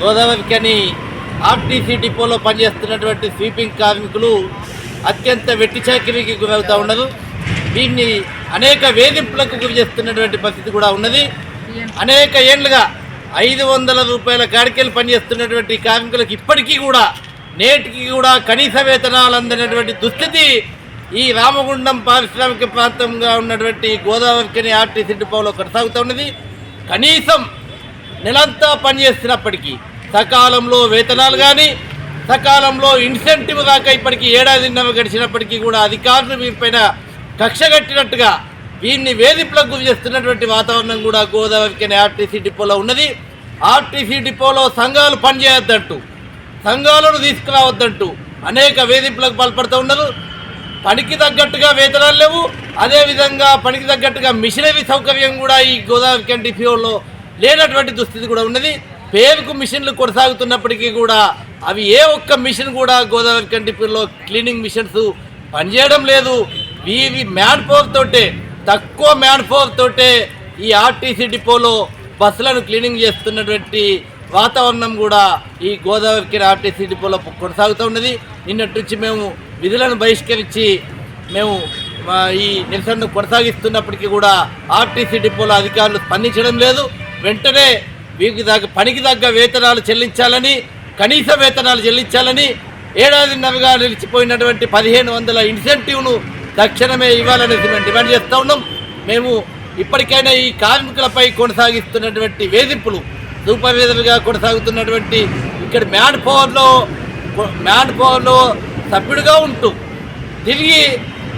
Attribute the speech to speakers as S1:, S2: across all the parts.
S1: Godavarikhani RTC డిపోలో పనిచేస్తున్నటువంటి sweeping కార్మికులు అత్యంత వెట్టిచాకిరీకి గురవుతూ ఉన్నారు. దీన్ని అనేక వేధింపులకు గురి చేస్తున్నటువంటి పరిస్థితి కూడా ఉన్నది. అనేక ఏళ్ళుగా ఐదు వందల రూపాయల కాడికెళ్ళి పనిచేస్తున్నటువంటి కార్మికులకు ఇప్పటికీ కూడా నేటికి కూడా కనీస వేతనాలు అందినటువంటి దుస్థితి ఈ రామగుండం పారిశ్రామిక ప్రాంతంగా ఉన్నటువంటి గోదావరికని ఆర్టీసీ డిపోలో కొనసాగుతూ ఉన్నది. కనీసం నెలంతా పనిచేస్తున్నప్పటికీ సకాలంలో వేతనాలు కానీ సకాలంలో ఇన్సెంటివ్ దాకా ఇప్పటికీ ఏడాదిన్నర గడిచినప్పటికీ కూడా అధికారులు వీరిపైన కక్ష కట్టినట్టుగా వీరిని వేధింపులకు గురి చేస్తున్నటువంటి వాతావరణం కూడా గోదావరికి ఆర్టీసీ డిపోలో ఉన్నది. ఆర్టీసీ డిపోలో సంఘాలు పనిచేయొద్దంటూ సంఘాలను తీసుకురావద్దంటూ అనేక వేధింపులకు పాల్పడుతూ ఉన్నారు. పనికి తగ్గట్టుగా వేతనాలు లేవు. అదేవిధంగా పనికి తగ్గట్టుగా మిషనరీ సౌకర్యం కూడా ఈ గోదావరి కంటి ఫ్యూల్లో లేనటువంటి దుస్థితి కూడా ఉన్నది. పేరుకు మిషన్లు కొనసాగుతున్నప్పటికీ కూడా అవి ఏ ఒక్క మిషన్ కూడా గోదావరి కంటిపూర్లో క్లీనింగ్ మిషన్స్ పనిచేయడం లేదు. ఇవి మ్యాన్ పవర్ తోటే తక్కువ మ్యాన్ పవర్ తోటే ఈ ఆర్టీసీ డిపోలో బస్సులను క్లీనింగ్ చేస్తున్నటువంటి వాతావరణం కూడా ఈ గోదావరికి ఆర్టీసీ డిపోలో కొనసాగుతూ ఉన్నది. నిన్నటి నుంచి మేము విధులను బహిష్కరించి మేము ఈ నిరసనను కొనసాగిస్తున్నప్పటికీ కూడా ఆర్టీసీ డిపోలో అధికారులు స్పందించడం లేదు. వెంటనే వీరికి తగ్గ పనికి తగ్గ వేతనాలు చెల్లించాలని కనీస వేతనాలు చెల్లించాలని ఏడాదిన్నరగా నిలిచిపోయినటువంటి పదిహేను వందల ఇన్సెంటివ్ను తక్షణమే ఇవ్వాలనేసి మేము డిమాండ్ చేస్తూ ఉన్నాం. మేము ఇప్పటికైనా ఈ కార్మికులపై కొనసాగిస్తున్నటువంటి వేధింపులు సూపర్వైజర్గా కొనసాగుతున్నటువంటి ఇక్కడ మ్యాన్ పవర్లో మ్యాన్ పవర్లో సభ్యుడిగా ఉంటూ తిరిగి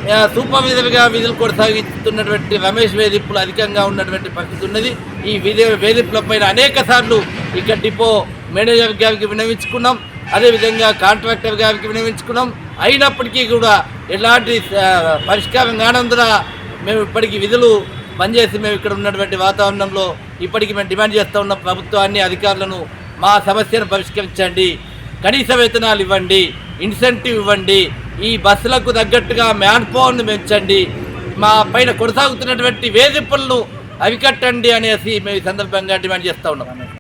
S1: సూపర్ సూపర్వైజర్గా విధులు కొనసాగిస్తున్నటువంటి రమేష్ వేధింపులు అధికంగా ఉన్నటువంటి పరిస్థితి ఉన్నది. ఈ విధి వేధింపులపైన అనేక సార్లు ఇక్కడ డిపో మేనేజర్ గారికి వినవించుకున్నాం అదేవిధంగా కాంట్రాక్టర్ గారికి వినవించుకున్నాం అయినప్పటికీ కూడా ఎలాంటి పరిష్కారం కానందున మేము ఇప్పటికీ విధులు పనిచేసి మేము ఇక్కడ ఉన్నటువంటి వాతావరణంలో ఇప్పటికీ మేము డిమాండ్ చేస్తూ ఉన్న ప్రభుత్వాన్ని అధికారులను మా సమస్యను పరిష్కరించండి. కనీస వేతనాలు ఇవ్వండి. ఇన్సెంటివ్ ఇవ్వండి. ఈ బస్సులకు తగ్గట్టుగా మ్యాన్ పవర్ను పెంచండి. మా పైన కొనసాగుతున్నటువంటి వేధింపులను అవికట్టండి అనేసి మేము ఈ సందర్భంగా డిమాండ్ చేస్తూ ఉన్నాం.